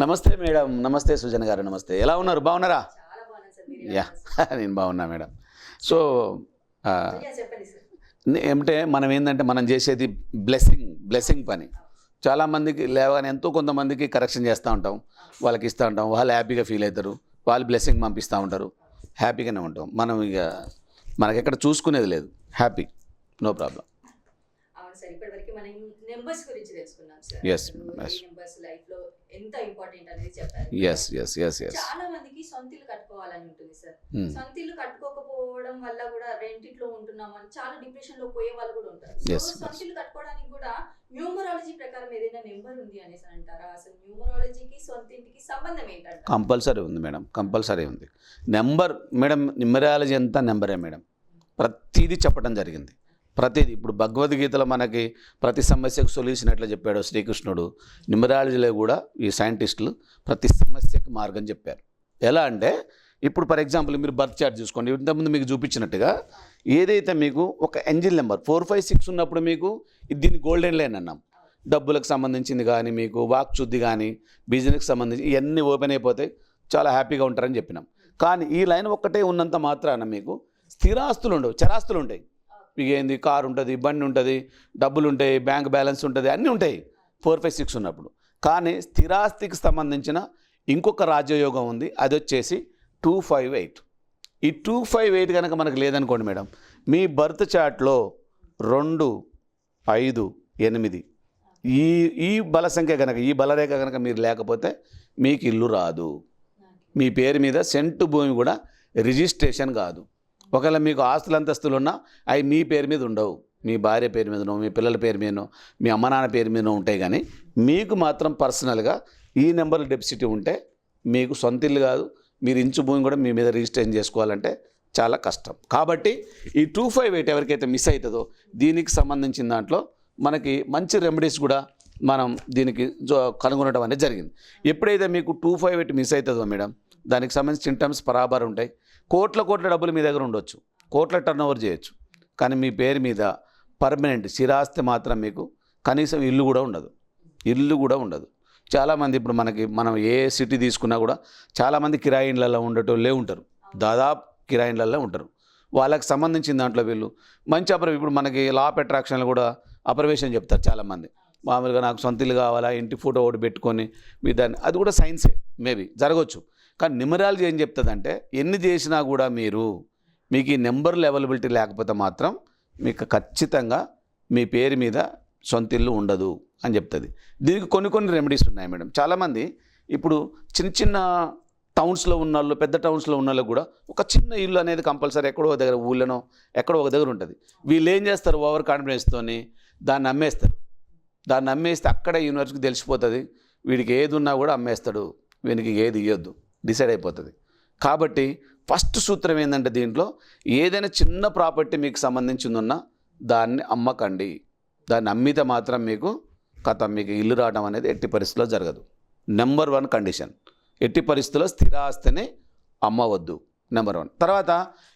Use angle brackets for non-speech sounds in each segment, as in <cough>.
నమస్తే మేడం. నమస్తే సుజన్ గారు. నమస్తే. ఎలా ఉన్నారు? బాగున్నారా? యా. <laughs> నేను బాగున్నా మేడం. సో ఏమంటే మనం ఏంటంటే మనం చేసేది బ్లెస్సింగ్ బ్లెస్సింగ్ పని. చాలామందికి లేవగానే ఎంతో కొంతమందికి కరెక్షన్ చేస్తూ ఉంటాం. వాళ్ళకి ఇస్తూ ఉంటాం. వాళ్ళు హ్యాపీగా ఫీల్ అవుతారు. వాళ్ళు బ్లెస్సింగ్ పంపిస్తూ ఉంటారు. హ్యాపీగానే ఉంటాం. మనం ఇక మనకి ఎక్కడ చూసుకునేది లేదు. Happy no problem sir. ఇప్పటివరకు మనం నెంబర్స్ గురించి తెలుసుకున్నాం సార్. ఈ నెంబర్స్ లైఫ్లో ఎంత ఇంపార్టెంట్ అనేది చెప్పారు. ఎస్ ఎస్ ఎస్ ఎస్ చాలా మందికి సొంత ఇల్లు కట్టుకోవాలని ఉంటుంది సార్. Hmm. సొంత ఇల్లు కట్టుకోకపోవడం వల్ల కూడా రెంటిట్లో ఉంటున్నాం అని చాలా డిప్రెషన్లో పోయే వాళ్ళు కూడా ఉంటారు. సొంత. ఇల్లు కట్టుకోవడానికి కూడా న్యూమరాలజీ ప్రకారం ఏదైనా నెంబర్ ఉంది అనేసి అంటారా? అసలు న్యూమరాలజీకి సొంత ఇంటికి సంబంధం ఏంటంట కంపల్సరీ ఉంది మేడం. కంపల్సరీ ఉంది. నెంబర్ మేడం న్యూమరాలజీ అంతా నెంబరే మేడం. ప్రతిదీ చెప్పడం జరిగింది. ప్రతిదీ. ఇప్పుడు భగవద్గీతలో మనకి ప్రతి సమస్యకు సొల్యూషన్ ఎట్లా చెప్పాడు శ్రీకృష్ణుడు. న్యూమరాలజీలో కూడా ఈ సైంటిస్టులు ప్రతి సమస్యకు మార్గం చెప్పారు. ఎలా అంటే ఇప్పుడు ఫర్ ఎగ్జాంపుల్ మీరు బర్త్ చార్ట్ చూసుకోండి. ఇంతకుముందు మీకు చూపించినట్టుగా ఏదైతే మీకు ఒక engine number four five six ఉన్నప్పుడు మీకు దీన్ని గోల్డెన్ లైన్ అన్నాం. డబ్బులకు సంబంధించింది కానీ మీకు వాక్ శుద్ధి కానీ బిజినెస్కి సంబంధించి ఇవన్నీ ఓపెన్ అయిపోతే చాలా హ్యాపీగా ఉంటారని చెప్పినాం. కానీ ఈ లైన్ ఒక్కటే ఉన్నంత మాత్రాన మీకు స్థిరాస్తులు ఉండవు చరాస్తులు ఉంటాయి. మీకు ఏంది? కారు ఉంటుంది బండి ఉంటుంది డబ్బులు ఉంటాయి బ్యాంక్ బ్యాలెన్స్ ఉంటుంది అన్నీ ఉంటాయి. ఫోర్ ఫైవ్ సిక్స్ ఉన్నప్పుడు. కానీ స్థిరాస్తికి సంబంధించిన ఇంకొక రాజయోగం ఉంది అది వచ్చేసి టూ ఫైవ్ ఎయిట్. ఈ టూ ఫైవ్ ఎయిట్ కనుక మనకు లేదనుకోండి మేడం మీ బర్త్ చార్ట్లో రెండు ఐదు ఎనిమిది. ఈ ఈ బల సంఖ్య కనుక ఈ బలరేఖ కనుక మీరు లేకపోతే మీకు ఇల్లు రాదు. మీ పేరు మీద సెంటు భూమి కూడా రిజిస్ట్రేషన్ కాదు. ఒకవేళ మీకు ఆస్తులు అంతస్తులు ఉన్నా అవి మీ పేరు మీద ఉండవు. మీ భార్య పేరు మీదనో మీ పిల్లల పేరు మీదనో మీ అమ్మ నాన్న పేరు మీదనో ఉంటాయి కానీ మీకు మాత్రం పర్సనల్గా ఈ నెంబర్లు డెపిసిటీ ఉంటే మీకు సొంత ఇల్లు కాదు మీరు ఇంచు భూమి కూడా మీ మీద రిజిస్ట్రేషన్ చేసుకోవాలంటే చాలా కష్టం. కాబట్టి ఈ టూ ఫైవ్ ఎయిట్ ఎవరికైతే మిస్ అవుతుందో దీనికి సంబంధించిన దాంట్లో మనకి మంచి రెమెడీస్ కూడా మనం దీనికి జో- కనుగొనడం అనేది జరిగింది. ఎప్పుడైతే మీకు టూ ఫైవ్ ఎయిట్ మిస్ అవుతుందో మేడం దానికి సంబంధించిన సింటమ్స్ పరాబర్ ఉంటాయి. కోట్ల కోట్ల డబ్బులు మీ దగ్గర ఉండొచ్చు. కోట్ల టర్న్ ఓవర్ చేయొచ్చు. కానీ మీ పేరు మీద పర్మనెంట్ స్థిరాస్తి మాత్రం మీకు కనీసం ఇల్లు కూడా ఉండదు. ఇల్లు కూడా ఉండదు. చాలామంది ఇప్పుడు మనకి మనం ఏ సిటీ తీసుకున్నా కూడా చాలామంది కిరాయిన్లలో ఉండేటోళ్ళే ఉంటారు. దాదాపు కిరాయిన్లలో ఉంటారు. వాళ్ళకి సంబంధించిన దాంట్లో వీళ్ళు మంచి అప్ర ఇప్పుడు మనకి లా ఆఫ్ అట్రాక్షన్లు కూడా అప్రవేశం చెప్తారు చాలామంది. మామూలుగా నాకు సొంత ఇల్లు కావాలా ఇంటి ఫోటో ఒకటి పెట్టుకొని మీ దాన్ని అది కూడా సైన్సే మేబీ జరగవచ్చు కానీ న్యూమరాలజీ ఏం చెప్తుందంటే ఎన్ని చేసినా కూడా మీరు మీకు ఈ నెంబర్లు అవైలబిలిటీ లేకపోతే మాత్రం మీకు ఖచ్చితంగా మీ పేరు మీద సొంత ఇల్లు ఉండదు అని చెప్తుంది. దీనికి కొన్ని కొన్ని రెమెడీస్ ఉన్నాయి మేడం. చాలామంది ఇప్పుడు చిన్న చిన్న టౌన్స్లో ఉన్న వాళ్ళు పెద్ద టౌన్స్లో ఉన్న వాళ్ళు కూడా ఒక చిన్న ఇల్లు అనేది కంపల్సరీ ఎక్కడో ఒక దగ్గర ఊళ్ళనో ఎక్కడో ఒక దగ్గర ఉంటుంది. వీళ్ళు ఏం చేస్తారు? ఓవర్ కాన్ఫిడెన్స్తోని దాన్ని అమ్మేస్తారు. దాన్ని అమ్మేస్తే అక్కడే యూనివర్సిటీకి తెలిసిపోతుంది. వీడికి ఏది ఉన్నా కూడా అమ్మేస్తాడు. వీనికి ఏది ఇవ్వద్దు డిసైడ్ అయిపోతుంది. కాబట్టి ఫస్ట్ సూత్రం ఏంటంటే దీంట్లో ఏదైనా చిన్న ప్రాపర్టీ మీకు సంబంధించింది ఉన్నా దాన్ని అమ్మకండి. దాన్ని అమ్మితే మాత్రం మీకు కథ మీకు ఇల్లు రావడం అనేది ఎట్టి పరిస్థితుల్లో జరగదు. నెంబర్ వన్ కండిషన్ ఎట్టి పరిస్థితుల్లో స్థిర ఆస్తిని అమ్మవద్దు. నెంబర్ వన్ తర్వాత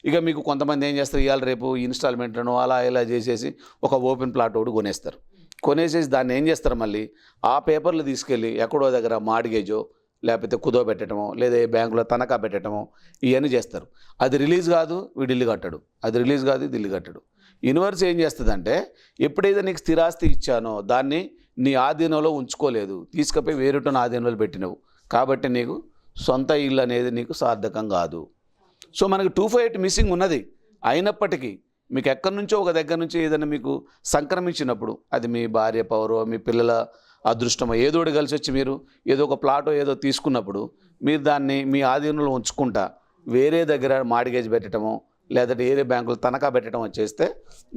ఇక మీకు కొంతమంది ఏం చేస్తారు? ఇవాళ రేపు ఇన్స్టాల్మెంట్లను అలా ఇలా చేసేసి ఒక ఓపెన్ ప్లాట్ ఒకటి కొనేస్తారు. కొనేసేసి దాన్ని ఏం చేస్తారు మళ్ళీ? ఆ పేపర్లు తీసుకెళ్ళి ఎక్కడో దగ్గర మార్గేజో లేకపోతే కుదో పెట్టడమో లేదా బ్యాంకులో తనఖా పెట్టడమో ఇవన్నీ చేస్తారు. అది రిలీజ్ కాదు వీడు ఇల్లు కట్టడు. అది రిలీజ్ కాదు ఇది ఇల్లు కట్టడు. యూనివర్స్ ఏం చేస్తుందంటే ఎప్పుడైతే నీకు స్థిరాస్తి ఇచ్చానో దాన్ని నీ ఆధీనంలో ఉంచుకోలేదు. తీసుకుపోయి వేరేటోని ఆధీనంలో పెట్టినవు. కాబట్టి నీకు సొంత ఇల్లు అనేది నీకు సార్థకం కాదు. సో మనకి టూ ఫైవ్ ఎయిట్ మిస్సింగ్ ఉన్నది. అయినప్పటికీ మీకు ఎక్కడి నుంచో ఒక దగ్గర నుంచి ఏదైనా మీకు సంక్రమించినప్పుడు అది మీ భార్య పవరో మీ పిల్లల అదృష్టమో ఏదో కలిసి వచ్చి మీరు ఏదో ఒక ప్లాటో ఏదో తీసుకున్నప్పుడు మీరు దాన్ని మీ ఆధీనంలో ఉంచుకుంటా వేరే దగ్గర మాడిగేజ్ పెట్టడమో లేదంటే వేరే బ్యాంకులు తనఖా పెట్టడం చేస్తే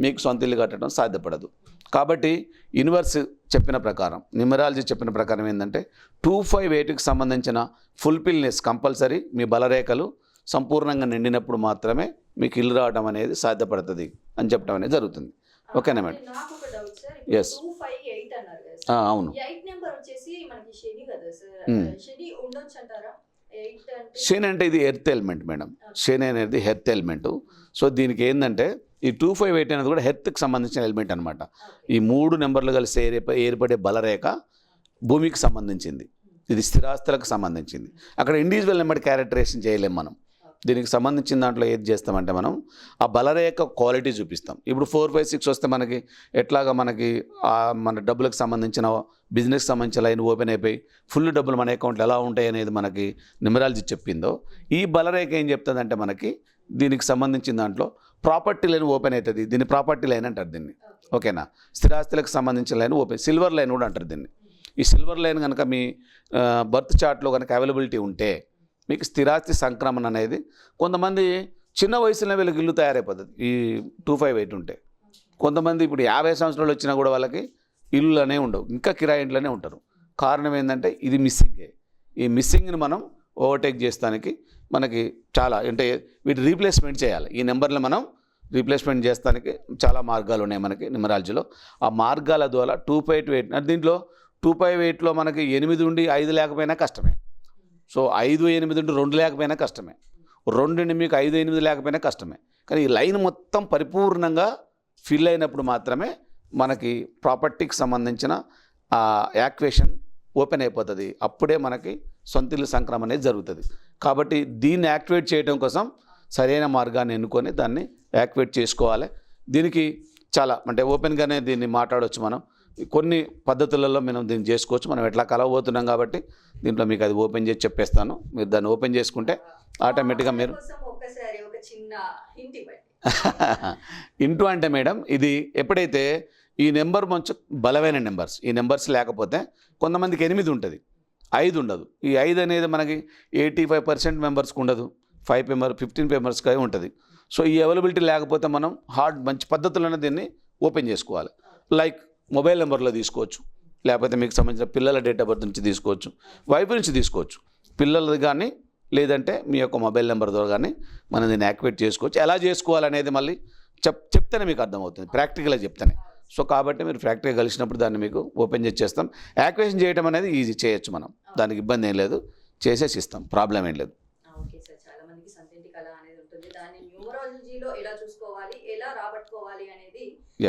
మీకు సొంత ఇల్లు కట్టడం సాధ్యపడదు. కాబట్టి యూనివర్స్ చెప్పిన ప్రకారం న్యూమరాలజీ చెప్పిన ప్రకారం ఏంటంటే టూ ఫైవ్ ఎయిట్కి సంబంధించిన ఫుల్ఫిల్నెస్ కంపల్సరీ మీ బలరేఖలు సంపూర్ణంగా నిండినప్పుడు మాత్రమే మీకు ఇల్లు రావడం అనేది సాధ్యపడుతుంది అని చెప్పడం అనేది జరుగుతుంది. ఓకేనా మేడం? నాకు అవును. శని ఎయిట్ అంటే ఇది ఎర్త్ ఎలిమెంట్ మేడం. శని అనేది హెర్త్ ఎలిమెంట్. సో దీనికి ఏంటంటే ఈ టూ ఫైవ్ ఎయిట్ అనేది కూడా హెర్త్కి సంబంధించిన ఎలిమెంట్ అనమాట ఈ మూడు నెంబర్లు కలిసి ఏర్ప ఏర్పడే బలరేఖ భూమికి సంబంధించింది. ఇది స్థిరాస్తులకు సంబంధించింది. అక్కడ ఇండివిజువల్ నెంబర్ క్యారెక్టరేషన్ చేయలేం మనం. దీనికి సంబంధించిన దాంట్లో ఏది చేస్తామంటే మనం ఆ బలరేఖ క్వాలిటీ చూపిస్తాం. ఇప్పుడు ఫోర్ ఫైవ్ సిక్స్ వస్తే మనకి ఎట్లాగా మనకి మన డబ్బులకు సంబంధించిన బిజినెస్కి సంబంధించిన లైన్ ఓపెన్ అయిపోయి ఫుల్ డబ్బులు మన అకౌంట్లో ఎలా ఉంటాయి అనేది మనకి నిమరాలజీ చెప్పిందో ఈ బలరేఖ ఏం చెప్తుందంటే మనకి దీనికి సంబంధించిన దాంట్లో ప్రాపర్టీ లైన్ ఓపెన్ అవుతుంది. దీన్ని ప్రాపర్టీ లైన్ అంటారు దీన్ని. ఓకేనా? స్థిరాస్తులకు సంబంధించిన లైన్ ఓపెన్ సిల్వర్ లైన్ కూడా అంటారు దీన్ని. ఈ సిల్వర్ లైన్ కనుక మీ బర్త్ చార్ట్లో కనుక అవైలబిలిటీ ఉంటే మీకు స్థిరాస్తి సంక్రమణ అనేది కొంతమంది చిన్న వయసులో వీళ్ళకి ఇల్లు తయారైపోతుంది. ఈ టూ ఫైవ్ ఎయిట్ ఉంటే. కొంతమంది ఇప్పుడు యాభై సంవత్సరాలు వచ్చినా కూడా వాళ్ళకి ఇల్లులనే ఉండవు. ఇంకా కిరాయి ఇంట్లోనే ఉంటారు. కారణం ఏంటంటే ఇది మిస్సింగే. ఈ మిస్సింగ్ని మనం ఓవర్టేక్ చేస్తానికి మనకి చాలా అంటే వీటి రీప్లేస్మెంట్ చేయాలి. ఈ నెంబర్ని మనం రీప్లేస్మెంట్ చేస్తానికి చాలా మార్గాలు ఉన్నాయి మనకి నిమరాలజీలో ఆ మార్గాల ద్వారా టూ ఫైవ్ ఎయిట్ దీంట్లో టూ ఫైవ్ ఎయిట్లో మనకి ఎనిమిది ఉండి ఐదు లేకపోయినా కష్టమే. సో ఐదు ఎనిమిది ఉంటే రెండు లేకపోయినా కష్టమే. రెండు మీకు ఐదు ఎనిమిది లేకపోయినా కష్టమే. కానీ ఈ లైన్ మొత్తం పరిపూర్ణంగా ఫిల్ అయినప్పుడు మాత్రమే మనకి ప్రాపర్టీకి సంబంధించిన యాక్వేషన్ ఓపెన్ అయిపోతుంది. అప్పుడే మనకి సొంతిల్లు సంక్రమణ అనేది జరుగుతుంది. కాబట్టి దీన్ని యాక్టివేట్ చేయడం కోసం సరైన మార్గాన్ని ఎన్నుకొని దాన్ని యాక్టివేట్ చేసుకోవాలి. దీనికి చాలా అంటే ఓపెన్గానే దీన్ని మాట్లాడవచ్చు మనం. కొన్ని పద్ధతులలో మనం దీన్ని చేసుకోవచ్చు. మనం ఎట్లా కలవబోతున్నాం కాబట్టి దీంట్లో మీకు అది ఓపెన్ చేసి చెప్పేస్తాను. మీరు దాన్ని ఓపెన్ చేసుకుంటే ఆటోమేటిక్గా మీరు ఇంటూ <laughs> అంటే మేడం ఇది ఎప్పుడైతే ఈ నెంబర్ మంచి బలమైన నెంబర్స్ ఈ నెంబర్స్ లేకపోతే కొంతమందికి ఎనిమిది ఉంటుంది ఐదు ఉండదు. ఈ ఐదు అనేది మనకి ఎయిటీ ఫైవ్ పర్సెంట్ మెంబర్స్కి ఉండదు ఫైవ్ మెంబర్ ఫిఫ్టీన్ మెంబర్స్కి ఉంటుంది. సో ఈ అవైలబిలిటీ లేకపోతే మనం హార్డ్ మంచి పద్ధతులను దీన్ని ఓపెన్ చేసుకోవాలి. లైక్ మొబైల్ నెంబర్లో తీసుకోవచ్చు. లేకపోతే మీకు సంబంధించిన పిల్లల డేట్ ఆఫ్ బర్త్ నుంచి తీసుకోవచ్చు. వైపు నుంచి తీసుకోవచ్చు. పిల్లలది కానీ లేదంటే మీ యొక్క మొబైల్ నెంబర్ ద్వారా కానీ మనం దీన్ని యాక్టివేట్ చేసుకోవచ్చు. ఎలా చేసుకోవాలనేది మళ్ళీ చెప్ చెప్తేనే మీకు అర్థమవుతుంది. ప్రాక్టికల్గా చెప్తేనే. సో కాబట్టి మీరు ఫ్యాక్టరీ కలిసినప్పుడు దాన్ని మీకు ఓపెన్ చేసి చేస్తాం. యాక్టివేషన్ చేయడం అనేది ఈజీ చేయొచ్చు మనం. దానికి ఇబ్బంది ఏం లేదు. చేసేసి ఇస్తాం ప్రాబ్లం ఏం లేదు.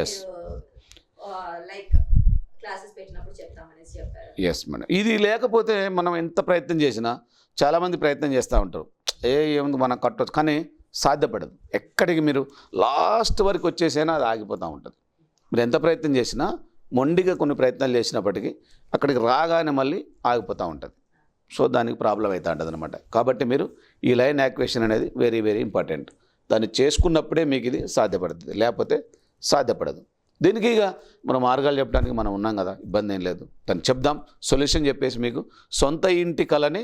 ఎస్ లైక్ క్లాసెస్ పెట్టినప్పుడు చెప్తామనేసి చెప్పారు. ఎస్ మేడం ఇది లేకపోతే మనం ఎంత ప్రయత్నం చేసినా చాలామంది ప్రయత్నం చేస్తూ ఉంటారు. ఏ ఏముంది మనం కట్టవచ్చు కానీ సాధ్యపడదు. ఎక్కడికి మీరు లాస్ట్ వరకు వచ్చేసైనా అది ఆగిపోతూ ఉంటుంది. మీరు ఎంత ప్రయత్నం చేసినా మొండిగా కొన్ని ప్రయత్నాలు చేసినప్పటికీ అక్కడికి రాగానే మళ్ళీ ఆగిపోతూ ఉంటుంది. సో దానికి ప్రాబ్లం అవుతూ ఉంటుంది అనమాట కాబట్టి మీరు ఈ లైన్ యాక్వేషన్ అనేది వెరీ వెరీ ఇంపార్టెంట్ దాన్ని చేసుకున్నప్పుడే మీకు ఇది సాధ్యపడుతుంది. లేకపోతే సాధ్యపడదు. దీనికి ఇక మన మార్గాలు చెప్పడానికి మనం ఉన్నాం కదా ఇబ్బంది ఏం లేదు. దాన్ని చెప్దాం సొల్యూషన్ చెప్పేసి మీకు సొంత ఇంటి కళని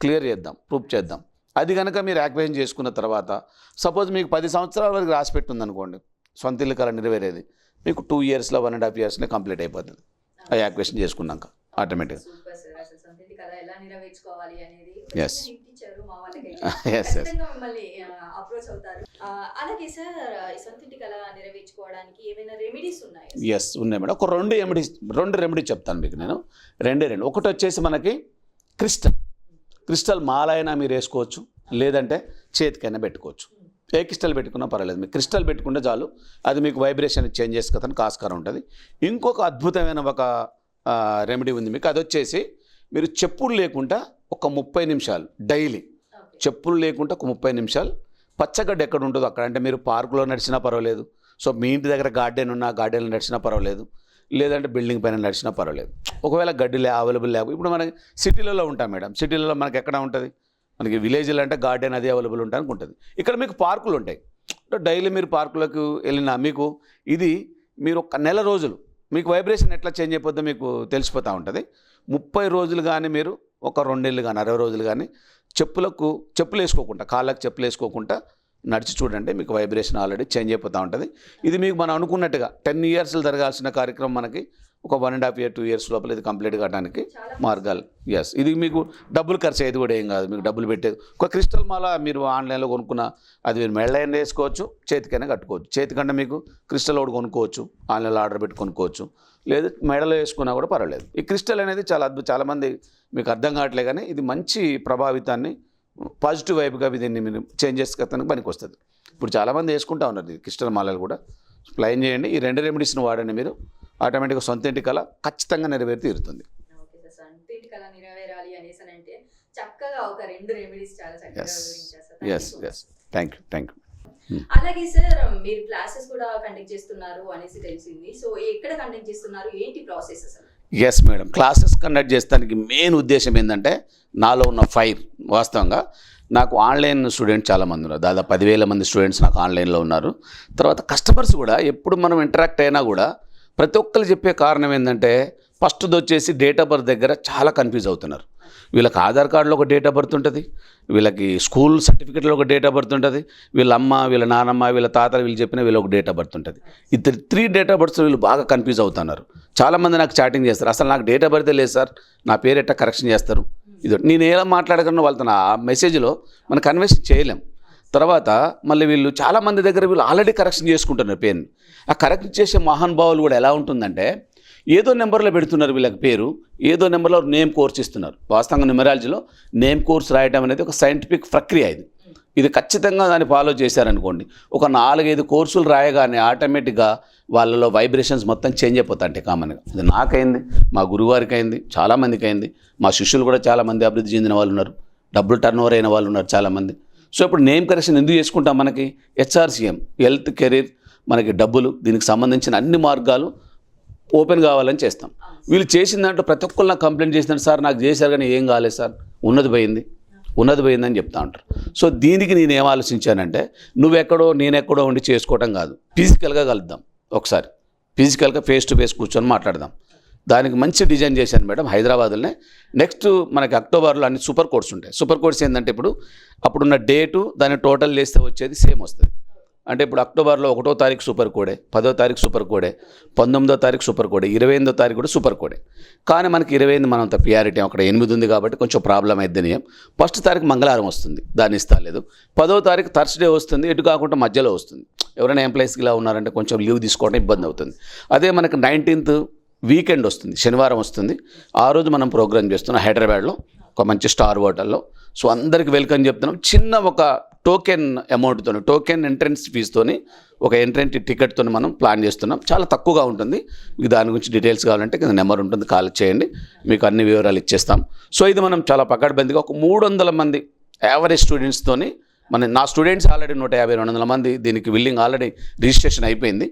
క్లియర్ చేద్దాం ప్రూఫ్ చేద్దాం. అది కనుక మీరు యాక్వేషన్ చేసుకున్న తర్వాత సపోజ్ మీకు పది సంవత్సరాల వరకు రాసి పెట్టుంది అనుకోండి సొంత ఇల్లు కళ నెరవేరేది మీకు టూ ఇయర్స్లో వన్ అండ్ హాఫ్ ఇయర్స్లో కంప్లీట్ అయిపోతుంది. ఆ యాక్వేషన్ చేసుకున్నాక ఆటోమేటిక్గా. సూపర్ ఇచ్చారు మా వాళ్ళకి. <laughs> ఖచ్చితంగా మిమ్మల్ని అప్రోచ్ అవుతారు. అలాగే సార్ ఈ సొంతింటి కళ నెరవేర్చుకోవడానికి ఏమైనా రెమెడీస్ ఉన్నాయి ఎస్ ఉన్నాయి మేడం. ఒక రెండు రెమెడీస్ రెండు రెమెడీ చెప్తాను మీకు నేను. రెండే రెండు. ఒకటి వచ్చేసి మనకి క్రిస్టల్. క్రిస్టల్ మాల అయినా మీరు వేసుకోవచ్చు లేదంటే చేతికైనా పెట్టుకోవచ్చు. ఏ క్రిస్టల్ పెట్టుకున్నా పర్వాలేదు. మీకు క్రిస్టల్ పెట్టుకుంటే చాలు. అది మీకు వైబ్రేషన్ చేంజ్ చేసుకోవడానికి ఆస్కారం ఉంటుంది. ఇంకొక అద్భుతమైన ఒక రెమెడీ ఉంది మీకు. అది వచ్చేసి మీరు చెప్పులు లేకుండా ఒక ముప్పై నిమిషాలు డైలీ. చెప్పులు లేకుండా ఒక ముప్పై నిమిషాలు. పచ్చగడ్డ ఎక్కడ ఉంటుందో అక్కడ అంటే మీరు పార్కులో నడిచినా పర్వాలేదు. సో మీ ఇంటి దగ్గర గార్డెన్ ఉన్నా గార్డెన్లో నడిచినా పర్వాలేదు. లేదంటే బిల్డింగ్ పైన నడిచినా పర్వాలేదు. ఒకవేళ గడ్డి లే అవైలబుల్ లేకపోతే ఇప్పుడు మనకి సిటీలలో ఉంటాం మేడం. సిటీలలో మనకి ఎక్కడ ఉంటుంది? మనకి విలేజ్లో అంటే గార్డెన్ అది అవైలబుల్ ఉండడానికి ఉంటుంది ఇక్కడ మీకు పార్కులు ఉంటాయి. డైలీ మీరు పార్కులకు వెళ్ళినా మీకు ఇది మీరు ఒక నెల రోజులు మీకు వైబ్రేషన్ ఎట్లా చేంజ్ అయిపోద్దో మీకు తెలిసిపోతూ ఉంటుంది. ముప్పై రోజులు కానీ మీరు ఒక రెండేళ్ళు కానీ అరవై రోజులు కానీ చెప్పులకు చెప్పులు వేసుకోకుండా కాళ్ళకు చెప్పులు వేసుకోకుండా నడిచి చూడండి మీకు వైబ్రేషన్ ఆల్రెడీ చేంజ్ అయిపోతూ ఉంటుంది. ఇది మీకు మనం అనుకున్నట్టుగా టెన్ ఇయర్స్లో జరగాల్సిన కార్యక్రమం మనకి ఒక one and half year two years లోపల ఇది కంప్లీట్ కావడానికి మార్గాలు. ఎస్ ఇది మీకు డబ్బులు ఖర్చు అయ్యేది కూడా ఏం కాదు మీకు డబ్బులు పెట్టేది ఒక క్రిస్టల్ మాల మీరు ఆన్లైన్లో కొనుక్కున్న అది మీరు మెడలైనా వేసుకోవచ్చు చేతికైనా కట్టుకోవచ్చు. చేతికంటే మీకు క్రిస్టల్ ఒకటి కొనుక్కోవచ్చు ఆన్లైన్లో ఆర్డర్ పెట్టి కొనుక్కోవచ్చు. లేదు మెడలో వేసుకున్నా కూడా పర్వాలేదు. ఈ క్రిస్టల్ అనేది చాలా అద్భుతం చాలామంది మీకు అర్థం కావట్లే కానీ ఇది మంచి ప్రభావితాన్ని పాజిటివ్ వైపుగా దీన్ని మీరు చేంజ్ చేసుకోవడానికి పనికి వస్తుంది ఇప్పుడు చాలామంది వేసుకుంటా ఉన్నారు ఈ క్రిస్టల్ మాలలు కూడా. ప్లైన్ చేయండి. ఈ రెండు రెమెడీస్ని వాడండి మీరు. ఆటోమేటిక్గా సొంత ఇంటి కళ ఖచ్చితంగా నెరవేరి తీరుతుంది. థ్యాంక్ యూ థ్యాంక్ యూ అలాగే సార్ మీరు క్లాసెస్ కూడా కండక్ట్ చేస్తున్నారు అనేసి తెలిసింది. సో ఎక్కడ కండక్ట్ చేస్తున్నారు? ఏంటి ప్రాసెస్ అసలు? ఎస్ మేడం క్లాసెస్ కండక్ట్ చేస్తానికి మెయిన్ ఉద్దేశం ఏంటంటే నాలో ఉన్న ఫైర్ వాస్తవంగా నాకు ఆన్లైన్ స్టూడెంట్స్ చాలామంది ఉన్నారు. దాదాపు పదివేల మంది స్టూడెంట్స్ నాకు ఆన్లైన్లో ఉన్నారు. తర్వాత కస్టమర్స్ కూడా ఎప్పుడు మనం ఇంటరాక్ట్ అయినా కూడా ప్రతి ఒక్కరు చెప్పే కారణం ఏంటంటే ఫస్ట్ది వచ్చేసి డేట్ ఆఫ్ బర్త్ దగ్గర చాలా కన్ఫ్యూజ్ అవుతున్నారు. వీళ్ళకి ఆధార్ కార్డులో ఒక డేట్ ఆఫ్ బర్త్ ఉంటుంది. వీళ్ళకి స్కూల్ సర్టిఫికేట్లో ఒక డేట్ ఆఫ్ బర్త్ ఉంటుంది. వీళ్ళ అమ్మ వీళ్ళ నానమ్మ వీళ్ళ తాత వీళ్ళు చెప్పిన వీళ్ళకి ఒక డేట్ ఆఫ్ బర్త్ ఉంటుంది. ఇద్దరు త్రీ డేట్ ఆఫ్ బర్త్స్ వీళ్ళు బాగా కన్ఫ్యూజ్ అవుతున్నారు. చాలామంది నాకు చాటింగ్ చేస్తారు. అసలు నాకు డేట్ ఆఫ్ బర్త్ లేదు సార్. నా పేరు ఎట్టా కరెక్షన్ చేస్తారు? ఇది నేను ఎలా మాట్లాడగలను వాళ్ళతో? నా మెసేజ్లో మనం కన్వెన్స్ చేయలేం. తర్వాత మళ్ళీ వీళ్ళు చాలామంది దగ్గర వీళ్ళు ఆల్రెడీ కరెక్షన్ చేసుకుంటున్నారు పేరుని. ఆ కరెక్ట్ చేసే మహానుభావులు కూడా ఎలా ఉంటుందంటే ఏదో నెంబర్లో పెడుతున్నారు వీళ్ళకి పేరు ఏదో నెంబర్లో నేమ్ కోర్స్ ఇస్తున్నారు. వాస్తవంగా న్యూమరాలజీలో నేమ్ కోర్స్ రాయడం అనేది ఒక సైంటిఫిక్ ప్రక్రియ ఇది. ఇది ఖచ్చితంగా దాన్ని ఫాలో చేశారనుకోండి. ఒక నాలుగైదు కోర్సులు రాయగానే ఆటోమేటిక్గా వాళ్ళలో వైబ్రేషన్స్ మొత్తం చేంజ్ అయిపోతాయి కామన్గా ఇది నాకైంది మా గురువారికి అయింది చాలామందికి అయింది మా శిష్యులు కూడా చాలామంది అభివృద్ధి చెందిన వాళ్ళు ఉన్నారు. డబ్బులు టర్న్ ఓవర్ అయిన వాళ్ళు ఉన్నారు చాలామంది సో ఇప్పుడు నేమ్ కరెక్షన్ ఎందుకు చేసుకుంటాం మనకి? హెచ్ఆర్సీఎం హెల్త్ కెరీర్ మనకి డబ్బులు దీనికి సంబంధించిన అన్ని మార్గాలు ఓపెన్ కావాలని చేస్తాం. వీళ్ళు చేసిన దాంట్లో ప్రతి ఒక్కరు నాకు కంప్లైంట్ చేసినారు సార్ నాకు చేశారు కానీ ఏం కాలేదు సార్. ఉన్నది పోయింది. ఉన్నది పోయిందని చెప్తా ఉంటారు. సో దీనికి నేను ఏం ఆలోచించానంటే నువ్వెక్కడో నేనెక్కడో ఉండి చేసుకోవటం కాదు. ఫిజికల్గా కలుద్దాం ఒకసారి. ఫిజికల్గా ఫేస్ టు ఫేస్ కూర్చొని మాట్లాడదాం. దానికి మంచి డిజైన్ చేశాను మేడం హైదరాబాద్లోనే. నెక్స్ట్ మనకి అక్టోబర్లో అన్ని సూపర్ కోర్స్ ఉంటాయి. సూపర్ కోర్స్ ఏంటంటే ఇప్పుడు అప్పుడున్న డేటు దాన్ని టోటల్ చేస్తే వచ్చేది సేమ్ వస్తుంది. అంటే ఇప్పుడు అక్టోబర్లో ఒకటో తారీఖు సూపర్ కోడే పదో తారీఖు సూపర్ కోడే పంతొమ్మిదో తారీఖు సూపర్ కోడే ఇరవై ఎనిమిదో తారీఖు కూడా సూపర్ కోడే. కానీ మనకి ఇరవై ఎనిమిది మనంత ప్రియారిటీ అక్కడ ఎనిమిది ఉంది కాబట్టి కొంచెం ప్రాబ్లం అయిద్ది నియం ఫస్ట్ తారీఖు మంగళవారం వస్తుంది దాన్ని ఇస్తాలేదు. పదో తారీఖు థర్స్డే వస్తుంది ఎటు కాకుండా మధ్యలో వస్తుంది. ఎవరైనా ఎంప్లాయీస్కి ఇలా ఉన్నారంటే కొంచెం లీవ్ తీసుకోవడం ఇబ్బంది అవుతుంది. అదే మనకి నైన్టీన్త్ వీకెండ్ వస్తుంది శనివారం వస్తుంది. ఆ రోజు మనం ప్రోగ్రామ్ చేస్తున్నాం హైదరాబాద్లో ఒక మంచి స్టార్ హోటల్లో. సో అందరికి వెల్కమ్ చెప్తున్నాం. చిన్న ఒక టోకెన్ అమౌంట్తో టోకెన్ ఎంట్రన్స్ ఫీజుతోని ఒక ఎంట్రెన్స్ టికెట్తో మనం ప్లాన్ చేస్తున్నాం. చాలా తక్కువగా ఉంటుంది. మీకు దాని గురించి డీటెయిల్స్ కావాలంటే కింద నెంబర్ ఉంటుంది కాల్ చేయండి. మీకు అన్ని వివరాలు ఇచ్చేస్తాం. సో ఇది మనం చాలా పకడ్బందీగా ఒక మూడు వందల మంది యావరేజ్ స్టూడెంట్స్తోని మన నా స్టూడెంట్స్ ఆల్రెడీ నూట యాభై రెండు వందల మంది దీనికి విల్లింగ్ ఆల్రెడీ రిజిస్ట్రేషన్ అయిపోయింది.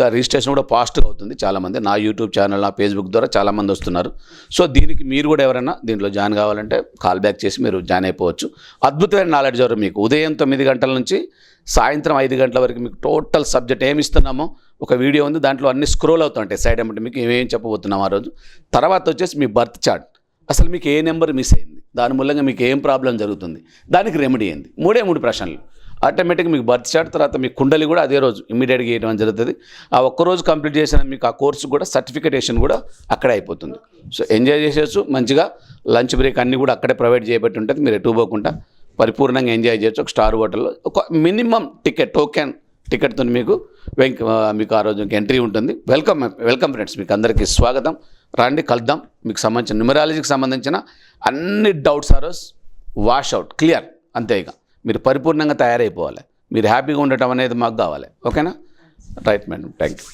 రిజిస్ట్రేషన్ కూడా ఫాస్ట్గా అవుతుంది. చాలామంది నా యూట్యూబ్ ఛానల్ నా ఫేస్బుక్ ద్వారా చాలామంది వస్తున్నారు. సో దీనికి మీరు కూడా ఎవరైనా దీంట్లో జాయిన్ కావాలంటే కాల్ బ్యాక్ చేసి మీరు జాయిన్ అయిపోవచ్చు. అద్భుతమైన నాలెడ్జ్ ఎవరు మీకు? ఉదయం తొమ్మిది గంటల నుంచి సాయంత్రం ఐదు గంటల వరకు మీకు టోటల్ సబ్జెక్ట్ ఏమి ఇస్తున్నామో ఒక వీడియో ఉంది. దాంట్లో అన్ని స్క్రోల్ అవుతుంటాయి సైడ్ ఏమంటే మీకు ఏమేం చెప్పబోతున్నాం ఆ రోజు. తర్వాత వచ్చేసి మీ బర్త్ చార్ట్. అసలు మీకు ఏ నెంబర్ మిస్ అయింది? దాని మూలంగా మీకు ఏం ప్రాబ్లం జరుగుతుంది? దానికి రెమెడీ అయింది మూడే మూడు ప్రశ్నలు. ఆటోమేటిక్గా మీకు బర్త్ చార్ట్ తర్వాత మీ కుండలి కూడా అదే రోజు ఇమీడియట్గా వేయడం జరుగుతుంది. ఆ ఒక్క రోజు కంప్లీట్ చేసిన మీకు ఆ కోర్సు కూడా సర్టిఫికేషన్ కూడా అక్కడే అయిపోతుంది. సో ఎంజాయ్ చేసేయచ్చు. మంచిగా లంచ్ బ్రేక్ అన్నీ కూడా అక్కడే ప్రొవైడ్ చేయబట్టి ఉంటుంది. మీరు ఎటు పోకుండా పరిపూర్ణంగా ఎంజాయ్ చేయొచ్చు. ఒక స్టార్ హోటల్లో ఒక మినిమం టికెట్ టోకెన్ టికెట్తో మీకు వెంక మీకు ఆ రోజు ఎంట్రీ ఉంటుంది. Welcome welcome friends. మీకు అందరికీ స్వాగతం. రండి కలుద్దాం. మీకు సంబంధించిన న్యూమరాలజీకి సంబంధించిన అన్ని డౌట్స్ ఆరోస్ వాష్ అవుట్ క్లియర్. అంతే ఇక. మీరు పరిపూర్ణంగా తయారైపోవాలి. మీరు హ్యాపీగా ఉండటం అనేది మాకు కావాలి. ఓకేనా? Right madam. Thank you